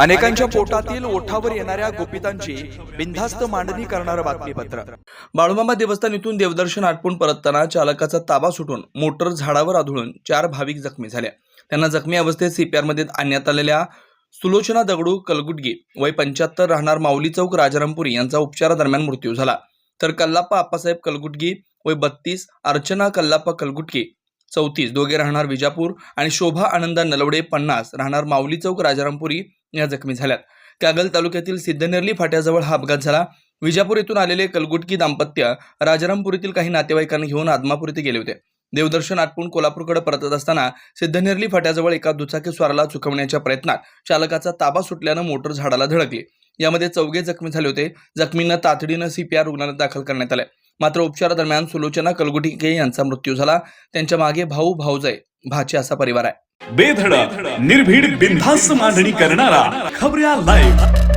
अनेकांच्या पोटातील ओठावर येणाऱ्या गोपितांची बिनधास्त मांडणी करणारं बातमीपत्र. बाळूमामा देवस्थान इथून देवदर्शन आटपून परतताना चालकाचा ताबा सुटून मोटर झाडावर आदळून चार भाविक जखमी झाल्या त्यांना जखमी अवस्थेत सीपीआरमध्ये आणण्यात आलेल्या सुलोचना दगडू कलगुटगी वय पंच्याहत्तर राहणार माऊली चौक राजारामपुरी यांचा उपचारादरम्यान मृत्यू झाला. तर कल्लाप्पा आप्पासाहेब कलगुटगी वय बत्तीस अर्चना कल्लाप्पा कलगुटगी चौतीस दोघे राहणार विजापूर आणि शोभा आनंदा नलवडे पन्नास राहणार माऊली चौक राजारामपुरी या जखमी झाल्यात. कागल तालुक्यातील सिद्धनेरली फाट्याजवळ हा अपघात झाला. विजापूर येथून आलेले कलगुटकी दाम्पत्य राजारामपुरीतील काही नातेवाईकांना घेऊन आदमापूर येथे गेले होते. देवदर्शन आटपून कोल्हापूरकडे परतत असताना सिद्धनेरली फाट्याजवळ एका दुचाकी स्वाराला चुकवण्याच्या प्रयत्नात चालकाचा ताबा सुटल्यानं मोटर झाडाला धडकली. यामध्ये चौघे जखमी झाले होते. जखमींना तातडीनं सीपीआर रुग्णालयात दाखल करण्यात आले. मात्र उपचारादरम्यान सुलोचना कलगुटीके यांचा मृत्यू झाला. त्यांच्या मागे भाऊ भाऊजय भाचे असा परिवार आहे. बेधडक निर्भीड बिनधास्त मांडणी करणारा खबऱ्या लाईव्ह